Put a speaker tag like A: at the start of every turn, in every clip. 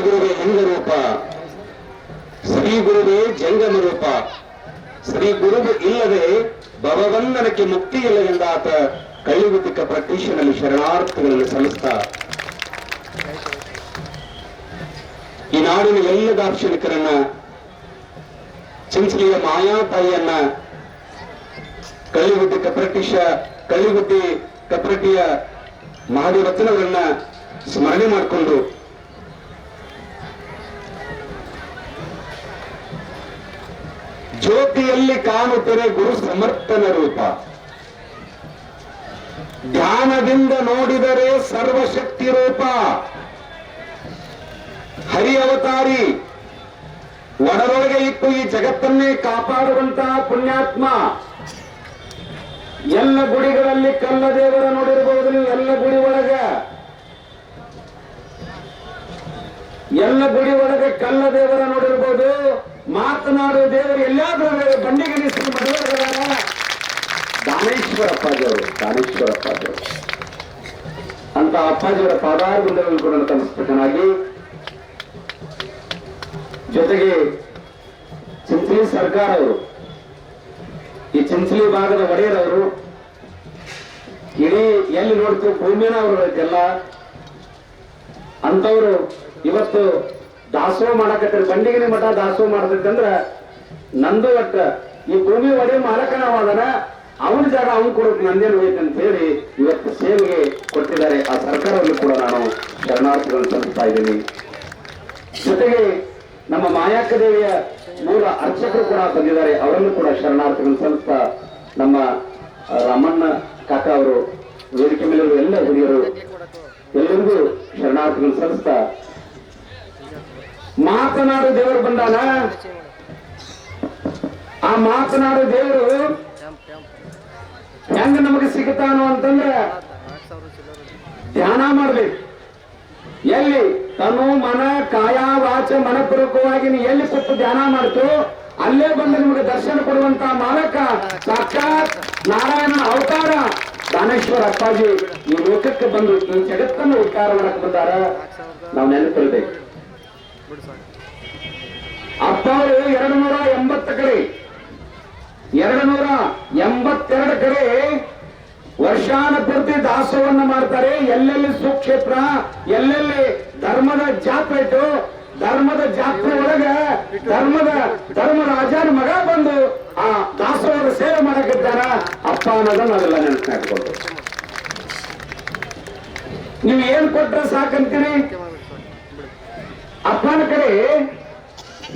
A: ಗುರುವೇ ಲಿಂಗ ರೂಪ ಶ್ರೀ ಗುರುವೇ ಜಂಗಮ ರೂಪ ಶ್ರೀ ಗುರುವು ಇಲ್ಲದೆ ಭವಬಂಧನಕ್ಕೆ ಮುಕ್ತಿ ಇಲ್ಲ ಆತ ಕೈಗುತಿಕ ಪ್ರತೀಶನಲ್ಲಿ ಶರಣಾರ್ಥಿಗಳನ್ನು ಸಲ್ಲಿಸ್ತಾ. ಈ ನಾಡಿನ ಎಲ್ಲ ದಾರ್ಶನಿಕರನ್ನ, ಚಿಂಚಲಿಯ ಮಾಯಾತಾಯಿಯನ್ನ ಕಳ್ಳಿಗುಡ್ಡಿ ಕಪ್ರಟೀಶ ಕಳ್ಳಿಗುಡ್ಡಿ ಕಪ್ರಟಿಯ ಮಹಾದೇವತ್ತನವರನ್ನ ಸ್ಮರಣೆ ಮಾಡಿಕೊಂಡು ಜ್ಯೋತಿಯಲ್ಲಿ ಕಾಣುತ್ತದೆ ಗುರು ಸಮರ್ಥನ ರೂಪ. ಧ್ಯಾನದಿಂದ ನೋಡಿದರೆ ಸರ್ವಶಕ್ತಿ ರೂಪ. ಹರಿ ಅವತಾರಿ. ಒಡರೊಳಗೆ ಇಟ್ಟು ಈ ಜಗತ್ತನ್ನೇ ಕಾಪಾಡುವಂತಹ ಪುಣ್ಯಾತ್ಮ. ಎಲ್ಲ ಗುಡಿಗಳಲ್ಲಿ ಕಲ್ಲ ದೇವರ ನೋಡಿರಬಹುದು ನೀವು, ಎಲ್ಲ ಗುಡಿ ಒಳಗ. ಎಲ್ಲ ಗುಡಿ ಒಳಗೆ ಕಲ್ಲ ದೇವರ ನೋಡಿರ್ಬೋದು. ಮಾತನಾಡುವ ದೇವರು ಎಲ್ಲಾದ್ರೂ ಬಂಡಿಗೆ ದಾನೇಶ್ವರ ಅಪ್ಪಾಜಿಯವರು ದಾನೇಶ್ವರ ಅಪ್ಪಾಜಿಯವರು. ಅಂತ ಅಪ್ಪಾಜಿಯವರ ಪಾದಾರವಿಂದಗಳನ್ನು ಕೂಡ ತಲುಪಿಸಬೇಕಾಗಿ ಜೊತೆಗೆ ಚಿಂಚಲಿ ಸರ್ಕಾರ ಅವರು, ಈ ಚಿಂಚಲಿ ಭಾಗದ ಒಡೆಯರವರು, ಇಡೀ ಎಲ್ಲಿ ನೋಡ್ತೀವಿ ಭೂಮಿನ ಅವರು ಅಂತವರು ಇವತ್ತು ದಾಸೋಹ ಮಾಡಕತ್ತೀರಿ. ಬಂಡಿಗಿನ ಮಠ ದಾಸೋಹ ಮಾಡ್ಬೇಕಂದ್ರ ನಂದು ಒಟ್ಟ ಈ ಭೂಮಿ ಒಡೆ ಮಾಲಕನವಾದನ. ಅವನ ಜಾಗ ಅವನು ಕೊಡೋಕೆ ನಂದೇನು ಅಂತ ಹೇಳಿ ಇವತ್ತು ಸೇವೆಗೆ ಕೊಟ್ಟಿದ್ದಾರೆ ಆ ಸರ್ಕಾರವನ್ನು ಕೂಡ ನಾನು ಶರಣಾರ್ಥಿಗಳನ್ನು ಸಲ್ಲಿಸ್ತಾ ಇದ್ದೀನಿ. ಜೊತೆಗೆ ನಮ್ಮ ಮಾಯಾಕ ದೇವಿಯ ಮೂಲ ಅರ್ಚಕರು ಕೂಡ ಬಂದಿದ್ದಾರೆ. ಅವರನ್ನು ಕೂಡ ಶರಣಾರ್ಥಿಗಳನ್ನು ಸಲ್ಲಿಸ್ತಾ ನಮ್ಮ ರಾಮಣ್ಣ ಕಾಕ ಅವರು, ವೇದಿಕೆ ಮೇಲಿರುವ ಎಲ್ಲ ಹಿರಿಯರು, ಎಲ್ಲರಿಗೂ ಶರಣಾರ್ಥಿಗಳನ್ನು ಸಲ್ಲಿಸ್ತಾ ಮಾತನಾಡು ದೇವರು ಬಂದಾನ? ಆ ಮಾತನಾಡು ದೇವರು ಹೆಂಗ ನಮಗೆ ಸಿಗುತ್ತಾನೋ ಅಂತಂದ್ರೆ ಧ್ಯಾನ ಮಾಡ್ಬೇಕು. ಎಲ್ಲಿ? ತನು ಮನ ಕಾಯ ವಾಚ ಮನಪೂರ್ವಕವಾಗಿ ನೀ ಎಲ್ಲಿ ಕೂತು ಧ್ಯಾನ ಮಾಡ್ತು ಅಲ್ಲೇ ಬಂದು ನಿಮಗೆ ದರ್ಶನ ಕೊಡುವಂತ ಮಾಲಕ ಸಾಕ್ಷಾತ್ ನಾರಾಯಣ ಅವತಾರ. ದಾನೇಶ್ವರ ಅಪ್ಪಾಜಿ ಈ ಲೋಕಕ್ಕೆ ಬಂದು ಈ ಜಗತ್ತನ್ನು ಉದ್ಧಾರ ಮಾಡಕ್ ಬಂದಾರ. ನಾವು ನೆನಪಿರ್ಬೇಕು. ಅಪ್ಪ ಅವರು ಎರಡು ನೂರ ಎಂಬತ್ತ ಕಡೆ. ಎರಡು ನೂರ ಎಂಬತ್ತೆರಡು ಕಡೆ ವರ್ಷಾನ ಪೂರ್ತಿ ದಾಸವನ್ನು ಮಾಡ್ತಾರೆ. ಎಲ್ಲೆಲ್ಲಿ ಸುಕ್ಷೇತ್ರ, ಎಲ್ಲೆಲ್ಲಿ ಧರ್ಮದ ಜಾತ್ರೆ ಇಟ್ಟು ಧರ್ಮದ ಜಾತ್ರೆ ಒಳಗ ಧರ್ಮದ ಧರ್ಮ ರಾಜನ ಮಗ ಬಂದು ಆ ದಾಸೋಹದ ಸೇವೆ ಮಾಡಕ್ಕಿದ್ದಾರ ಅಪ್ಪ ಅನ್ನೋದನ್ನ ನಾವೆಲ್ಲ ನೆನಪು ನೀವು ಏನ್ ಕೊಟ್ರೆ ಸಾಕಂತೀರಿ? ಅಪ್ಪನ ಕಡೆ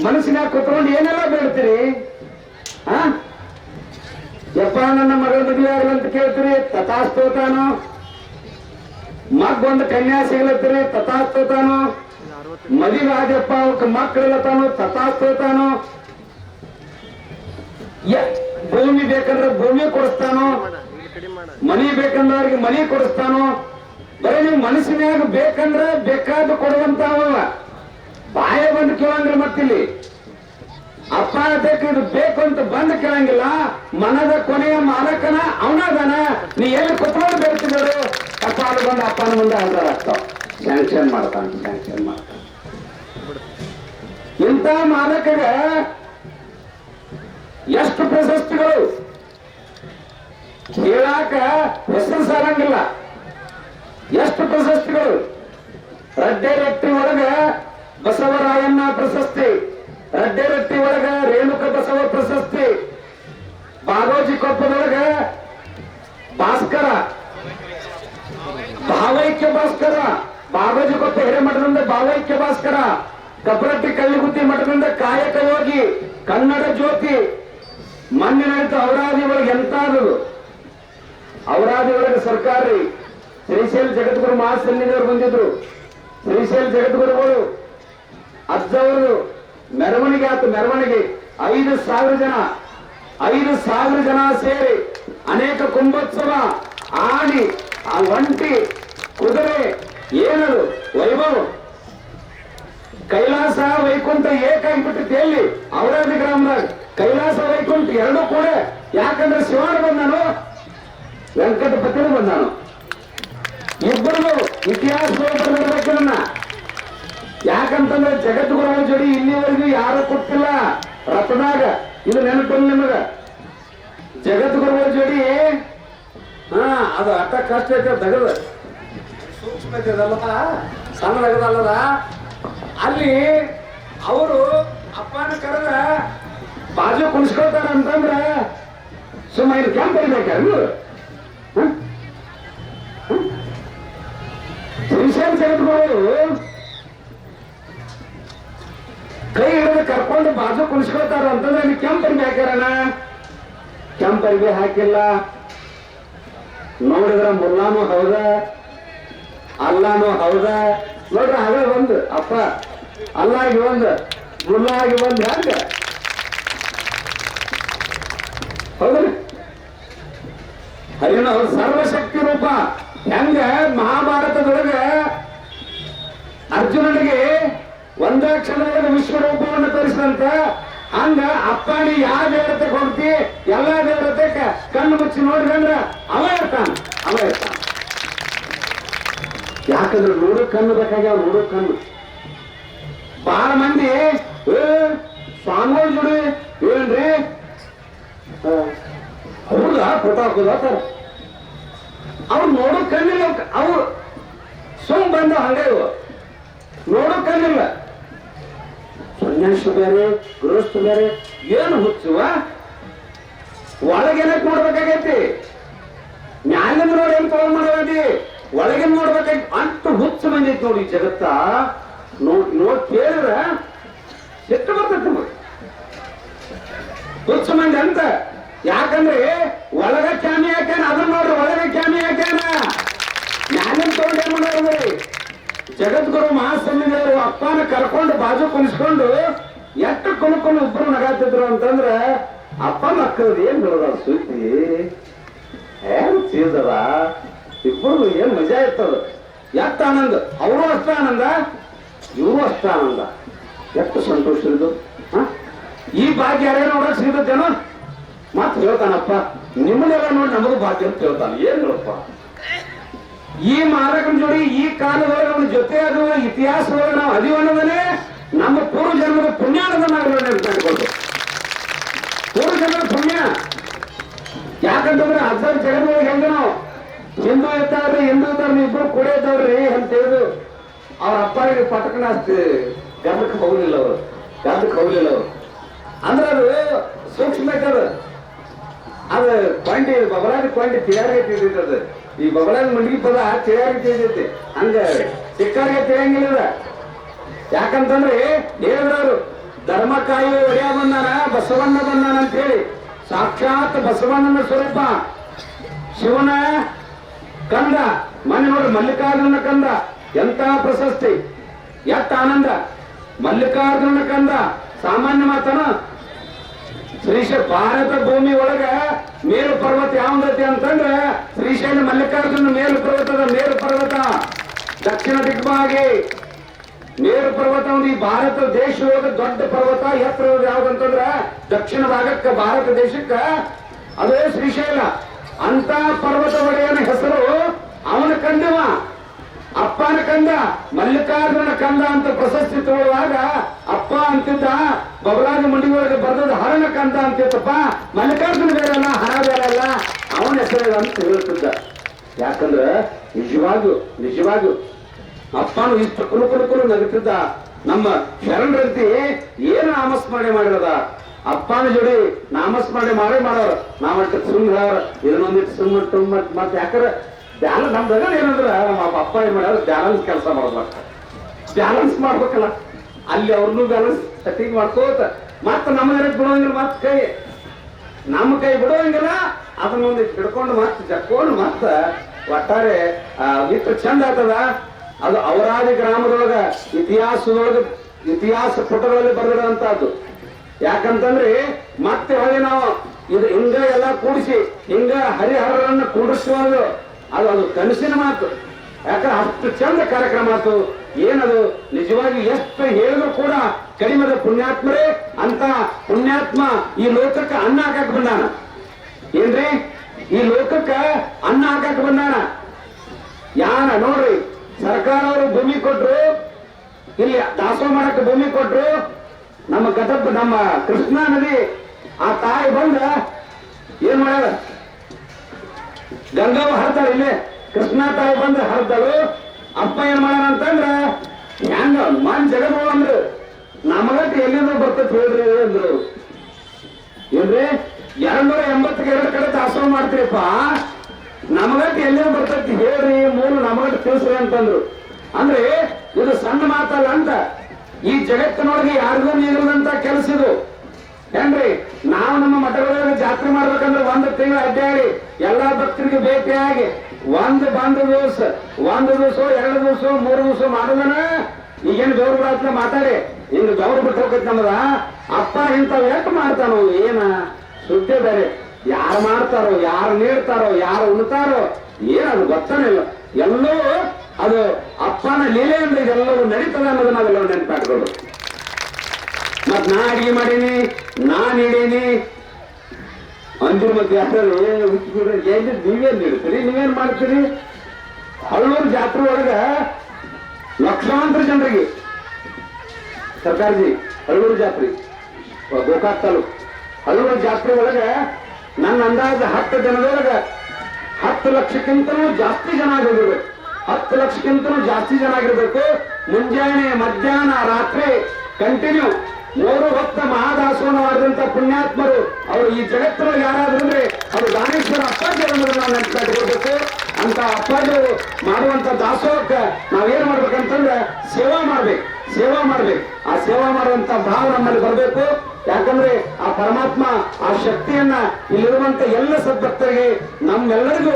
A: ಮನಸ್ಸಿನಾಗ ಕುತ್ಕೊಂಡು ಏನೆಲ್ಲ ಬೇಡ್ತೀರಿ? ಆ? ಯಪ್ಪ, ನನ್ನ ಮಗಳ ಮದುವೆ ಅಂತ ಕೇಳ್ತೀರಿ, ತಥಾಸ್ತೋತಾನು? ಮಗೊಂದು ಕನ್ಯಾ ಸಿಗ್ಲತ್ತೀರಿ ತಥಾಸ್ತೋತಾನು? ಮದುವೆ ಆದ್ಯಪ್ಪ, ಅವಕ್ಕೆ ಮಕ್ಕಳಿಲ್ಲತಾನು ತಥಾಸ್ತೋತಾನು? ಯ- ಭೂಮಿ ಬೇಕಂದ್ರೆ ಭೂಮಿ ಕೊಡಿಸ್ತಾನು? ಮನಿ ಬೇಕಂದ್ರೆ ಅವ್ರಿಗೆ ಮನಿ ಕೊಡಿಸ್ತಾನು? ಬರೀ ನೀವು ಮನಸ್ಸಿನಾಗ ಬೇಕಂದ್ರೆ ಬೇಕಾದ ಕೊಡುವಂತವಲ್ಲ ಬಾಯ ಬಂದು ಕೇಳಂಗಿಲ್ಲ ಮತ್ತಿಲ್ಲಿ. ಅಪ್ಪ ಬೇಕು, ಇದು ಬೇಕು ಅಂತ ಬಂದು ಕೇಳಂಗಿಲ್ಲ. ಮನದ ಕೊನೆಯ ಮಾಲಕನ ಅವನದನ. ನೀ ಎಲ್ಲಿ ಕುತ್ಕೊಂಡು ಬೇಡ್ತಿದ್ರು ಅದು ಬಂದು ಅಪ್ಪನ ಮುಂದೆ ಅಂದ್ರೆ ಆಗ್ತಾವ ಸ್ಯಾಂಕ್ಷನ್ ಮಾಡ್ತಾನೆ ಸ್ಯಾಂಕ್ಷನ್ ಮಾಡ್ತಾನೆ. ಇಂಥ ಮಾಲಕಗ ಎಷ್ಟು ಪ್ರಶಸ್ತಿಗಳು? ಕೇಳಾಕ ಹೆಸರು ಸಾರಂಗಿಲ್ಲ. ಎಷ್ಟು ಪ್ರಶಸ್ತಿಗಳು? ರಡ್ಡೆರಟ್ಟಿ ಒಳಗ ಬಸವರಾಯಣ್ಣ ಪ್ರಶಸ್ತಿ. ರಡ್ಡೆರಟ್ಟಿ ಒಳಗ, ರೇಣುಕ ಬಸವ ಪ್ರಶಸ್ತಿ. ಬಾಗೋಜಿ ಕೊಪ್ಪದೊಳಗ ಭಾಸ್ಕರ. ಭಾವೈಕ್ಯ ಭಾಸ್ಕರ. ಬಾಗೋಜಿ ಕೊಪ್ಪ ಹಿರೇಮಠದಿಂದ ಭಾವೈಕ್ಯ ಭಾಸ್ಕರ. ಕಪರಟ್ಟಿ ಕಳ್ಳಿಗುತ್ತಿ ಮಠದಿಂದ ಕಾಯಕ ಯೋಗಿ ಕನ್ನಡ ಜ್ಯೋತಿ. ಮಣ್ಣಿನ ಔರಾದಿ ಒಳಗೆ ಎಂತಾದದು? ಔರಾದಿ ಒಳಗೆ ಸರ್ಕಾರಿ. ಶ್ರೀಶೈಲ್ ಜಗದ್ಗುರು ಮಹಾಸನ್ನಿಧಿಯವರು ಬಂದಿದ್ರು. ಶ್ರೀಶೈಲ್ ಜಗದ್ಗುರುಗಳು ಅಜ್ಜವರು ಮೆರವಣಿಗೆ ಆತು ಮೆರವಣಿಗೆ. ಐದು ಸಾವಿರ ಜನ, ಐದು ಸಾವಿರ ಜನ ಸೇರಿ ಅನೇಕ ಕುಂಭೋತ್ಸವ ಆಡಿ ಆ ಒಂಟಿ, ಕುದುರೆ ಏನದು ವೈಭವ. ಕೈಲಾಸ ವೈಕುಂಠ ಏಕಾಗ್ಬಿಟ್ಟಿತ್ತು ಎಲ್ಲಿ? ಅವರಾದಿ ಗ್ರಾಮದಾಗ. ಕೈಲಾಸ ವೈಕುಂಠ ಎರಡೂ ಕೂಡ ಯಾಕಂದ್ರೆ ಶಿವನ ಬಂದನು? ವೆಂಕಟಪತಿನೂ ಬಂದನು? ಇಬ್ಬರು ಇತಿಹಾಸ ಯಾಕಂತಂದ್ರೆ ಜಗದ್ಗುರುಗಳ ಜೋಡಿ ಇಲ್ಲಿವರೆಗೂ ಯಾರು ಕೊಟ್ಟಿಲ್ಲ. ರಥದಾಗ ಇದು ನೆನಪಿಲ್ಲ ನಿಮಗ? ಜಗದ್ಗುರುಗಳ ಜೋಡಿ, ಹಾ, ಅದು ಅಟ್ಟ ಕಷ್ಟ ಐತೆ ತಗದ. ಸೂಕ್ಷ್ಮ ಐತದಲ್ಲ ಸಣ್ಣದಾಗದಲ್ಲದ. ಅಲ್ಲಿ ಅವರು ಅಪ್ಪನ ಕರೆದ ಬಾಜು ಕುಣಿಸ್ಕೊಳ್ತಾರ ಅಂತಂದ್ರ ಸುಮ್ಮ ಇದು ಕ್ಯಾಂಪ್ ಇರ್ಬೇಕಾ ಶ್ರೀಶೈಲ ಜಗದ್ಗುರು ಕೈ ಹಿಡಿದು ಕರ್ಕೊಂಡು ಬಾಜು ಕುಣಿಸ್ಕೊಳ್ತಾರ ಅಂತಂದ್ರೆ ನೀವು ಕೆಂಪರಿಗೆ ಹಾಕ್ಯಾರಣ ಕೆಂಪರಿಗೆ ಹಾಕಿಲ್ಲ. ನೋಡಿದ್ರ ಮುಲ್ಲಾನು ಹೌದ, ಅಲ್ಲಾನು ಹೌದ. ನೋಡ್ರಿ ಹಾಗೆ ಒಂದು, ಅಪ್ಪ, ಅಲ್ಲಾಗಿ ಒಂದು, ಮುಲ್ಲಾಗಿ ಒಂದು ಹೆಂಗ. ಹೌದ್ರಿ? ಹರಿಣ ಸರ್ವಶಕ್ತಿ ರೂಪ. ಹೆಂಗ ಮಹಾಭಾರತದೊಳಗ ಅರ್ಜುನನಿಗೆ ಕ್ಷಣದೊಳಗೆ ವಿಶ್ವರೂಪವನ್ನು ತೋರಿಸಿದಂತ, ಹಂಗ ಅಪ್ಪಾಣಿ ಯಾವ ದೇವತೆಗೆ ಕೊಡ್ತಿ ಎಲ್ಲಾ ದೇವತೆ ಕಣ್ಣು ಮುಚ್ಚಿ ನೋಡಿದಂದ್ರ ಅವ ಇರ್ತಾನ ಅವ ಇರ್ತಾನ ಯಾಕಂದ್ರೆ ನೋಡೋ ಕಣ್ಣು ಬೇಕಾಗ್ಯಾವ ನೋಡೋ ಕಣ್ಣು. ಬಹಳ ಮಂದಿ ಸ್ವಾಮಿಗಳ ಜೋಡಿ, ಏನ್ರಿ? ಹೌದ ಫೋಟೋ ಸರ್ ಅವ್ರು ನೋಡೋ ಕಣ್ಣಿಲ್ಲ, ಅವ್ರು ಸುಮ್ ಬಂದ ಹಂಗೆ ನೋಡೋ ಕಣ್ಣಿಲ್ಲ. ಸನ್ಯಾಸ ಬೇರೆ, ಗೃಹಸ್ಥ ಬೇರೆ, ಏನು ಹುಚ್ಚುವ? ಒಳಗೇನಕ್ ನೋಡ್ಬೇಕಾಗೈತಿ? ಮ್ಯಾಲಿಂದ ನೋಡಿ ಏನ್ ತಗೊಂಡ್ ಮಾಡಬೇಡಿ ಒಳಗೆ ನೋಡ್ಬೇಕಾಗಿ ಅಂತ ಹುಚ್ಚು ಬಂದೈತಿ ನೋಡಿ ಜಗತ್ತ. ನೋಡ್ ನೋಡ್ ಕೇಳಿದ್ರ? ಸಿಟ್ಟು ಬರ್ತೈತಿ ಹುಚ್ಚು ಮಂದಿ ಅಂತ. ಯಾಕಂದ್ರೆ ಒಳಗ ಕ್ಯಾಮಿ ಹಾಕ್ಯಾನ ಅದನ್ನ ನೋಡ್ರಿ, ಒಳಗ ಕ್ಯಾಮಿ ಹಾಕ್ಯಾನ ಮ್ಯಾಲಿನ ತಗೊಂಡ್ ಏನ್ ಮಾಡೋದ್ರಿ? ಜಗದ್ಗುರು ಮಹಾಸ್ವಾಮಿಗಳು ಅಪ್ಪನ ಕರ್ಕೊಂಡು ಬಾಜು ಕುಣಿಸ್ಕೊಂಡು ಎಷ್ಟು ಕುಣಕೊಂಡು ಇಬ್ರು ನಗಾತಿದ್ರು ಅಂತಂದ್ರೆ ಅಪ್ಪ ಮಕ್ಕಳು ಏನ್ ಹೇಳೋದ ಸುದ್ದಿ? ಏನ್ ಚೀಸದ ಇಬ್ಬರು ಏನ್ ಮಜಾ ಇರ್ತದ? ಎತ್ತ ಆನಂದ? ಅವರು ಅಷ್ಟ ಆನಂದ? ಇವರು ಅಷ್ಟ ಆನಂದ. ಎಷ್ಟು ಸಂತೋಷ ಇದು? ಈ ಭಾಗ್ಯ ಯಾರೇ ನೋಡಕ್ ಸಿಗತ್ತೇನೋ ಮತ್ ಹೇಳ್ತಾನಪ್ಪ. ನಿಮ್ಮನ್ನೆಲ್ಲ ನೋಡಿ ನಮಗೂ ಭಾಗ್ಯ ಅಂತ ಹೇಳ್ತಾನೆ. ಏನ್ ಹೇಳಪ್ಪ ಈ ಮಾರಕನ ಜೋಡಿ ಈ ಕಾಲದೊಳಗೆ ನಮ್ಮ ಜೊತೆ ಅದು ಇತಿಹಾಸದೊಳಗೆ ನಾವು ಅದಿವನ್ನದನೇ ನಮ್ಮ ಪೂರ್ವ ಜನ್ಮದ ಪುಣ್ಯಾನದ ನಾಗರಣ್ಣ ಅಂತ ಅನ್ಕೊಂಡು ಪೂರ್ವ ಜನ್ಮದ ಪುಣ್ಯ. ಯಾಕಂತಂದ್ರೆ ಹದಿನಾರು ಜಗದೊಳಗೆ ಹೆಂಗ ನಾವು ಹಿಂದೂ ಇರ್ತಾರ್ರಿ, ಹಿಂದೂ ಇರ್ತಾರ ಇಬ್ರು ಕೂಡ ಇದ್ದಾವ್ರಿ ಅಂತ ಹೇಳಿದ್ರು. ಅವ್ರ ಅಪ್ಪನಿಗೆ ಪಟಕನ ಗರ್ಭಕ್ಕೆ ಹೋಗ್ಲಿಲ್ಲ ಅವರು. ಗಂಧಕ್ಕೆ ಹೋಗ್ಲಿಲ್ಲ ಅವರು. ಅಂದ್ರೆ ಅದು ಸೂಕ್ಷ್ಮ ಅದು. ಕೊಂಡಿ ಬಬಲಾದಿ ಕೊಂಡಿ ತಯಾರಿ ತಿಳಿದದ ಈ ಬಗಳನ್ ಮಂಡಿ ಪದ ತಿಳಾರಿಗೆ ತಿಳಿದೈತಿ. ಹಂಗ ಸಿಕ್ಕಾಗ ತಿಳಿಯಂಗಿಲ್ಲ. ಯಾಕಂತಂದ್ರೆ ದೇವರವರು ಧರ್ಮಕಾಯಿ ಒಡೆಯ ಬಂದಾನ ಬಸವಣ್ಣ ಬಂದಾನ ಅಂತ ಹೇಳಿ ಸಾಕ್ಷಾತ್ ಬಸವಣ್ಣನ ಸ್ವರೂಪ. ಶಿವನ ಕಂದ ಮನೆ ನೋಡಿ ಮಲ್ಲಿಕಾರ್ಜುನ ಕಂದ ಎಂತ ಪ್ರಶಸ್ತಿ, ಎತ್ತ ಆನಂದ. ಮಲ್ಲಿಕಾರ್ಜುನ ಕಂದ, ಸಾಮಾನ್ಯ ಮಾತನ ಶ್ರೀಶೈಲ ಭಾರತ ಭೂಮಿ ಒಳಗ ಮೇರು ಪರ್ವತ ಯಾವ್ದೈತಿ ಅಂತಂದ್ರೆ ಶ್ರೀಶೈಲ ಮಲ್ಲಿಕಾರ್ಜುನ ಮೇರು ಪರ್ವತದ ಮೇರು ಪರ್ವತ. ದಕ್ಷಿಣ ದಿಗ್ಭಾಗಿ ಮೇರು ಪರ್ವತ ಒಂದು ಈ ಭಾರತ ದೇಶದೊಳಗ ದೊಡ್ಡ ಪರ್ವತ. ಎತ್ತರ ಯಾವ್ದಂತಂದ್ರ ದಕ್ಷಿಣ ಭಾಗಕ್ಕೆ ಭಾರತ ದೇಶಕ್ಕೆ. ಅದೇ ಶ್ರೀಶೈಲ. ಅಂತ ಪರ್ವತ ಒಡೆಯನ ಹೆಸರು ಅವನ ಕಂದವ ಅಪ್ಪನ ಕಂದ ಮಲ್ಲಿಕಾರ್ಜುನ ಕಂದ ಅಂತ ಪ್ರಶಸ್ತಿ ತಗೊಳ್ಳುವಾಗ, ಅಪ್ಪ ಅಂತಿದ್ದ ಬಬಲಾದಿ ಮಂಡಿ ಒಳಗೆ ಬರ್ದದ ಹರಣ ಕಂದ ಅಂತಿತ್ತಪ್ಪ. ಮಲ್ಲಿಕಾರ್ಜುನ ಬೇರೆ ಅಲ್ಲ, ಹರ ಬೇರೆ ಅಲ್ಲ. ಅವನ ಹೆಸರು ಅಂತ ಹೇಳ್ತಿದ್ದ. ಯಾಕಂದ್ರೆ ನಿಜವಾಗ್ಲು ನಿಜವಾಗ್ಲು ಅಪ್ಪನು ಇಷ್ಟು ಕುಲು ಕುಲು ಕುಲು ನಗುತ್ತಿದ್ದ ನಮ್ಮ ಶರಣರಂತಿ ಏನು ನಾಮಸ್ಮರಣೆ ಮಾಡಿರದ? ಅಪ್ಪನ ಜೋಡಿ ನಾಮಸ್ಮರಣೆ ಮಾಡೇ ಮಾಡೋರು. ನಾವಟ್ಟು ಸುಮ್ಮನೆ ಇದನ್ನೊಂದಿಟ್ಟು ಸುಮ್ಮ ಮತ್ತೆ ಯಾಕಂದ್ರೆ ಬ್ಯಾಲ ನಮ್ದಾಗ ಏನಂದ್ರೆ ನಮ್ಮ ಅಪ್ಪ ಏನ್ ಮಾಡ್ಯಾರ ಬ್ಯಾಲೆನ್ಸ್ ಕೆಲಸ ಮಾಡ್ಬೇಕು. ಬ್ಯಾಲೆನ್ಸ್ ಮಾಡ್ಬೇಕಲ್ಲ. ಅಲ್ಲಿ ಅವ್ರನ್ನೂ ಬ್ಯಾಲೆನ್ಸ್ ಸೆಟ್ಟಿಂಗ್ ಮಾಡ್ಕೋತ, ಮತ್ತೆ ನಮ್ಮ ಜನಕ್ಕೆ ಬಿಡೋಂಗಿಲ್ಲ ಮತ್ತೆ ಕೈ. ನಮ್ಮ ಕೈ ಬಿಡೋಂಗಿಲ್ಲ, ಅದನ್ನ ಒಂದು ಹಿಡ್ಕೊಂಡು ಮತ್ತೆ ಜಕ್ಕೊಂಡು ಮತ್ತೆ ಒಟ್ಟಾರೆ ಇಷ್ಟು ಚಂದ ಆಗ್ತದ? ಅದು ಅವರಾದಿ ಗ್ರಾಮದೊಳಗ ಇತಿಹಾಸದೊಳಗ, ಇತಿಹಾಸ ಪುಟಗಳಲ್ಲಿ ಬರೆದಿರುವಂತಹದ್ದು. ಯಾಕಂತಂದ್ರೆ ಮತ್ತೆ ಹೊಳೆ ನಾವು ಇದು ಹಿಂಗ ಎಲ್ಲ ಕೂಡಿಸಿ ಹಿಂಗ ಹರಿಹರರನ್ನ ಕೂಡಿಸುವುದು ಅದು ಅದು ಕನಸಿನ ಮಾತು. ಯಾಕಂದ್ರೆ ಅಷ್ಟು ಚಂದ ಕಾರ್ಯಕ್ರಮ ಆಯ್ತು. ಏನದು? ನಿಜವಾಗಿ ಎಷ್ಟು ಹೇಳಿದ್ರು ಕೂಡ ಕಡಿಮೆದ ಪುಣ್ಯಾತ್ಮರೇ ಅಂತ ಪುಣ್ಯಾತ್ಮ ಈ ಲೋಕಕ್ಕೆ ಅನ್ನ ಹಾಕಕ್ ಬಂದಾನ. ಏನ್ರಿ? ಈ ಲೋಕಕ್ಕೆ ಅನ್ನ ಹಾಕಕ್ ಬಂದಾನ. ಯಾರ ನೋಡ್ರಿ ಸರ್ಕಾರ ಅವರು ಭೂಮಿ ಕೊಟ್ರು, ಇಲ್ಲಿ ದಾಸೋಹ ಮಾಡಕ್ಕೆ ಭೂಮಿ ಕೊಟ್ರು, ನಮ್ಮ ಗದಪ್ಪ ನಮ್ಮ ಕೃಷ್ಣಾ ನದಿ ಆ ತಾಯಿ ಬಂದ, ಏನ್ ಮಾಡ್ಯಾರ ಗಂಗಾವ ಹರ್ತಾಳ ಇಲ್ಲೇ. ಕೃಷ್ಣಾ ತಾಯಿ ಬಂದ ಹರ್ದಳು. ಅಪ್ಪ ಏನ್ ಅಂತಂದ್ರ, ಹೆಂಗ ಮನ್ ಜಗದ್ ಅಂದ್ರು. ನಮಗಟ್ಟು ಎಲ್ಲಿಂದ ಬರ್ತೈತಿ ಹೇಳ್ರಿ ಅಂದ್ರು. ಏನ್ರಿ? ಎರಡ್ ನೂರ ಎಂಬತ್ತಕ್ಕೆ ಎರಡು ಕಡೆ ದಾಸೋಹ ಮಾಡ್ತೀರಿಪ್ಪ. ನಮಗಟ್ಟು ಎಲ್ಲಿಂದ ಬರ್ತೈತಿ ಹೇಳ್ರಿ, ಮೂರು ನಮಗಟ್ಟು ತಿಳಿಸ್ರಿ ಅಂತಂದ್ರು. ಅಂದ್ರೆ, ಇದು ಸಣ್ಣ ಮಾತಲ್ಲ ಅಂತ. ಈ ಜಗತ್ತಿನೊಳಗೆ ಯಾರಿಗೂ ನೀಗದಂತ ಕೆಲಸ ಇದು. ಏನ್ರಿ ನಾವು ನಮ್ಮ ಮಠಗಳ ಜಾತ್ರೆ ಮಾಡ್ಬೇಕಂದ್ರೆ ಒಂದು ತಿಂಗಳ ಅಡ್ಡಾಡಿ ಎಲ್ಲಾ ಭಕ್ತರಿಗೆ ಭೇಟಿಯಾಗಿ ಒಂದು ಬಂದ ದಿವಸ, ಒಂದು ದಿವಸ, ಎರಡು ದಿವಸ, ಮೂರು ದಿವಸ ಮಾಡೋದನ? ಈಗೇನು ಗೌರವ ಬಿಡತ್ನ ಮಾತಾಡಿ ಹಿಂಗ ಗೌರವ ಬಿಟ್ಟು ನಮ್ಮದ? ಅಪ್ಪ ಇಂಥವ್ ಯಾಕೆ ಮಾಡ್ತಾನೋ, ಏನ? ಸುದ್ದಿ ಬೇರೆ. ಯಾರು ಮಾಡ್ತಾರೋ, ಯಾರು ನೀಡ್ತಾರೋ, ಯಾರು ಉಣ್ತಾರೋ ಏನದು ಗೊತ್ತಾನಿಲ್ಲ ಎಲ್ಲವೂ ಅದು ಅಪ್ಪನ ಲೀಲೆ ಅಂದ್ರೆ ಇದೆಲ್ಲವೂ ನಡೀತದೆ ಅನ್ನೋದನ್ನ ನಾವೆಲ್ಲರೂ ನೆನಪಾಟ್ಕೊಳ್ಳೋದು ಮತ್ ನಾ ಅಡಿಗೆ ಮಾಡೀನಿ ನಾ ನೀಡೀನಿ ಅಂದ್ರ ಮತ್ತೆ ಯಾರು ಏನ್ ನೀವೇನ್ ನೀಡ್ತೀರಿ ನೀವೇನ್ ಮಾಡ್ತೀರಿ? ಹಳ್ಳೂರು ಜಾತ್ರೆ ಒಳಗ ಲಕ್ಷಾಂತರ ಜನರಿಗೆ ಸರ್ಕಾರಜಿ, ಹಳ್ಳೂರು ಜಾತ್ರೆ, ಗೋಕಾಕ್ ತಾಲೂಕು. ಹಳ್ಳೂರು ಜಾತ್ರೆ ಒಳಗ ನನ್ನ ಅಂದಾಜು ಹತ್ತು ಜನದೊಳಗ ಹತ್ತು ಲಕ್ಷಕ್ಕಿಂತಲೂ ಜಾಸ್ತಿ ಜನ ಆಗಿರ್ಬೇಕು. ಹತ್ತು ಲಕ್ಷಕ್ಕಿಂತಲೂ ಜಾಸ್ತಿ ಜನ ಆಗಿರ್ಬೇಕು. ಮುಂಜಾನೆ ಮಧ್ಯಾಹ್ನ ರಾತ್ರಿ ಕಂಟಿನ್ಯೂ ಮಾಡಿದಂತ ಪುಣ್ಯಾತ್ಮರು, ಅವರು ಈ ಜಗತ್ತಿನಲ್ಲಿ ಯಾರಾದ್ರೂ ಅಂದ್ರೆ ಅದು ದಾನೇಶ್ವರ ಅಪ್ಪಾಜಿ ಅನ್ನೋದನ್ನ ನಾವು ನೆನಪಿಟ್ಕೊಳ್ಬೇಕು ಅಂತ ಅಪ್ಪಾಜಿ ಮಾಡುವಂತ ದಾಸೋಹಕ್ಕೆ ನಾವೇನ್ ಮಾಡ್ಬೇಕಂತಂದ್ರೆ ಸೇವಾ ಮಾಡ್ಬೇಕು ಸೇವಾ ಮಾಡ್ಬೇಕು. ಆ ಸೇವಾ ಮಾಡುವಂತ ಭಾವ ನಮ್ಮಲ್ಲಿ ಬರಬೇಕು. ಯಾಕಂದ್ರೆ ಆ ಪರಮಾತ್ಮ ಆ ಶಕ್ತಿಯನ್ನ ಇಲ್ಲಿರುವಂತ ಎಲ್ಲ ಸದ್ಭಕ್ತರಿಗೆ ನಮ್ಮೆಲ್ಲರಿಗೂ